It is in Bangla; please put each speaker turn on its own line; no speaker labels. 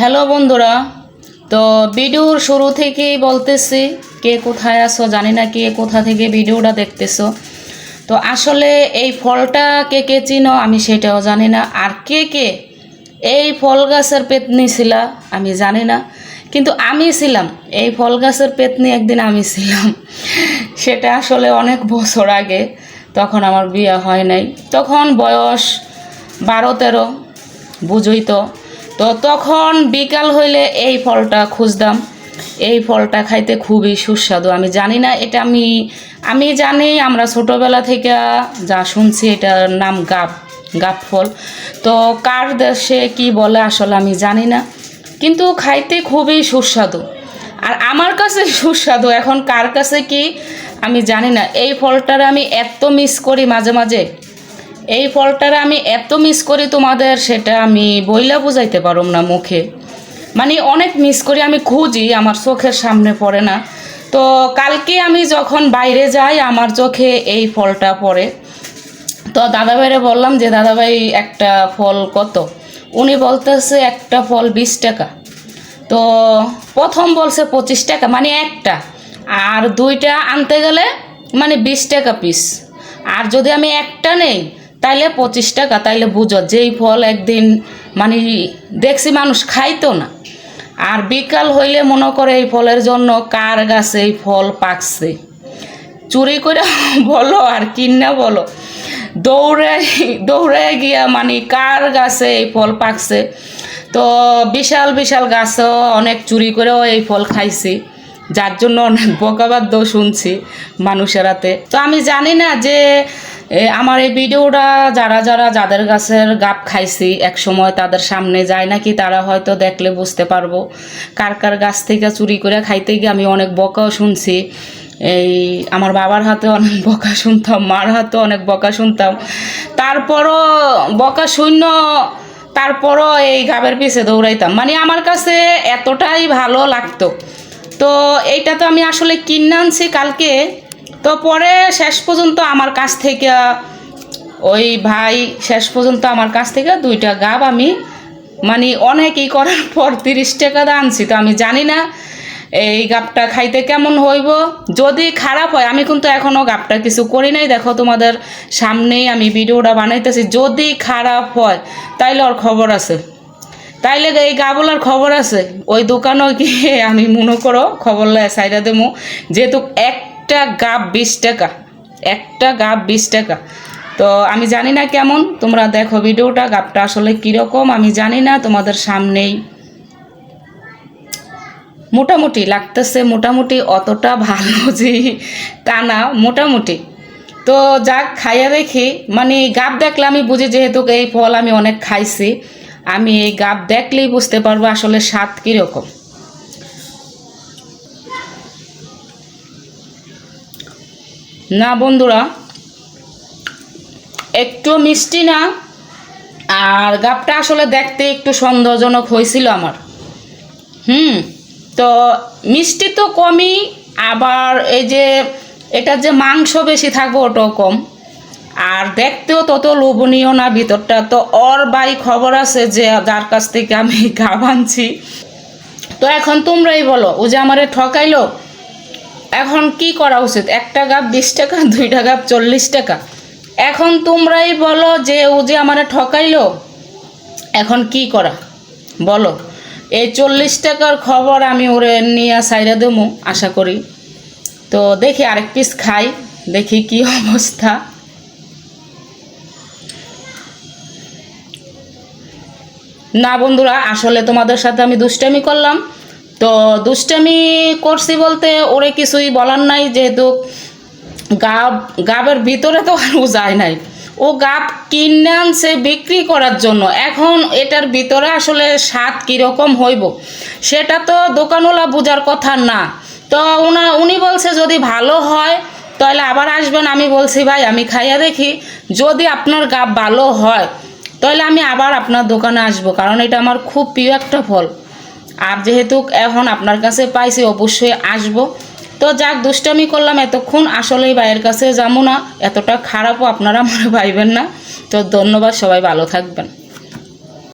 হ্যালো বন্ধুরা, তো ভিডিওর শুরু থেকেই বলতেছি কে কোথায় আছো, জানি না কে কোথা থেকে ভিডিওটা দেখতেছো। তো আসলে এই ফলটা কে কে চিনো আমি সেটাও জানি না, আর কে কে এই ফল গাছের পেতনি ছিলা আমি জানি না, কিন্তু আমি ছিলাম, এই ফল গাছের পেতনি একদিন আমি ছিলাম। সেটা আসলে অনেক বছর আগে, তখন আমার বিয়ে হয় নাই। তখন বয়স বারো তেরো, বুঝই তো। তো তখন বিকাল হইলে এই ফলটা খুঁজতাম। এই ফলটা খাইতে খুবই সুস্বাদু। আমি জানি না, এটা আমি আমি জানি, আমরা ছোটোবেলা থেকে যা শুনছি এটার নাম গাপ গাপ ফল। তো কার দেশে কি বলে আসলে আমি জানি না। কিন্তু খাইতে খুবই সুস্বাদু। আর আমার কাছে সুস্বাদু, এখন কার কাছে কি আমি জানি না। এই ফলটার আমি এত মিস করি মাঝে মাঝে। এই ফলটার আমি এত মিস করি তোমাদের, সেটা আমি বইলা বুঝাইতে পারুম না মুখে। মানে অনেক মিস করি, আমি খুঁজি, আমার চোখের সামনে পড়ে না। তো কালকে আমি যখন বাইরে যাই, আমার চোখে এই ফলটা পড়ে। তো দাদাভাইরে বললাম যে, দাদাভাই, একটা ফল কত? উনি বলতেছে, একটা ফল বিশ টাকা। তো প্রথম বলছে পঁচিশ টাকা মানে একটা। আর দুইটা আনতে গেলে মানে বিশ টাকা পিস আর যদি আমি একটা নেই তাইলে পঁচিশ টাকা, তাইলে বুঝো, যেই ফল একদিন মানে দেখছি মানুষ খাইতো না। আর বিকাল হইলে মনে করে এই ফলের জন্য কার গাছে এই ফল পাকছে। চুরি করে বলো আর কিনা বলো। দৌড়ে দৌড়ে গিয়া মানে কার গাছে এই ফল পাকছে। তো বিশাল বিশাল গাছও অনেক চুরি করেও এই ফল খাইছি। যার জন্য অনেক বকাবাদ্য শুনছি মানুষেরাতে তো আমি জানি না যে আমার এই ভিডিওটা যারা যারা যাদের গাছের গাপ খাইছি, এক সময় তাদের সামনে যায় নাকি তারা হয়তো দেখলে বুঝতে পারব। কার কার গাছ থেকে চুরি করে খাইতে গিয়ে আমি অনেক বকাও শুনছি। এই, আমার বাবার হাতে অনেক বকা শুনতাম, মার হাতে অনেক বকা শুনতাম। তারপরও বকা শূন্য, তারপরও এই গাবের পিছে দৌড়াইতাম। মানে আমার কাছে এতটাই ভালো লাগতো। তো এইটা তো আমি আসলে কিনে আনছি কালকে। তো পরে শেষ পর্যন্ত আমার কাছ থেকে, ওই ভাই শেষ পর্যন্ত আমার কাছ থেকে দুইটা গাব আমি মানে অনেক ই করার পর তিরিশ টাকা আনছি তো আমি জানি না এই গাবটা খাইতে কেমন হইব। যদি খারাপ হয়, আমি কিন্তু এখনও গাবটা কিছু করি নাই। দেখো তোমাদের সামনেই আমি ভিডিওটা বানাইতেছি। যদি খারাপ হয়, তাইলে ওর খবর আছে। তাইলে এই গাবলার খবর আছে। ওই দোকানও গিয়ে আমি মনে করো খবর লাই সাইডা দেবো। যেহেতু একটা গাব বিশ টাকা, একটা গাব বিশ টাকা। তো আমি জানি না কেমন, তোমরা দেখো ভিডিওটা, গাবটা আসলে কীরকম, আমি জানি না, তোমাদের সামনেই। মোটামুটি লাগতেছে, মোটামুটি অতটা ভালো যে তা না, মোটামুটি। তো যাক, খাইয়া দেখি। মানে গাব দেখলে আমি বুঝি যেহেতু এই ফল আমি অনেক খাইছি, আমি এই গাব দেখলেই বুঝতে পারব আসলে স্বাদ কীরকম। না বন্ধুরা, একটু মিষ্টি না, আর গাবটা আসলে দেখতে একটু সন্দেহজনক হয়েছিল আমার। হুম, তো মিষ্টি তো কমই, আবার এই যে এটার যে মাংস বেশি থাকবে ওটাও কম। আর দেখতেও তত লোভনীয় না ভিতরটা। তো ওর বাই খবর আছে যে, যার কাছ থেকে আমি গাব আনছি তো এখন তোমরাই বলো, ও যে আমারে ঠকাইলো এখন কি করা উচিত? একটা গাব বিশ টাকা, দুইটা গাব চল্লিশ টাকা। এখন তোমরাই বলো যে ও যে আমারে ঠকাইলো, এখন কি করা? বলো। এই চল্লিশ টাকার খবর আমি ওরে নিয়ে সাইডে দেবো আশা করি। তো দেখি আরেক পিস খাই, দেখি কি অবস্থা। না বন্ধুরা, আসলে তোমাদের সাথে আমি দুষ্টামি করলাম। তো দুষ্টামি করছি বলতে ওরে কিছুই বলার নাই, যেহেতু গাব, গাবের ভিতরে তো আর যায় নাই। ও গাব কিনে আনছে বিক্রি করার জন্য। এখন এটার ভিতরে আসলে স্বাদ কীরকম হইব? সেটা তো দোকানওয়ালা বোঝার কথা না। তো উনা, উনি বলছে যদি ভালো হয়, তাহলে আবার আসবেন। আমি বলছি, ভাই, আমি খাইয়া দেখি। যদি আপনার গাব ভালো হয়, তাহলে আমি আবার আপনার দোকানে আসব। কারণ এটা আমার খুব প্রিয় একটা ফল। আর যেহেতু এখন আপনার কাছে পাইছি, অবশ্যই আসব। তো যাক, দুষ্টামি করলাম এতক্ষণ, আসলেই ভাইয়ের কাছে যাব না। এতটা খারাপও আপনারা মনে পাইবেন না। তো ধন্যবাদ, সবাই ভালো থাকবেন।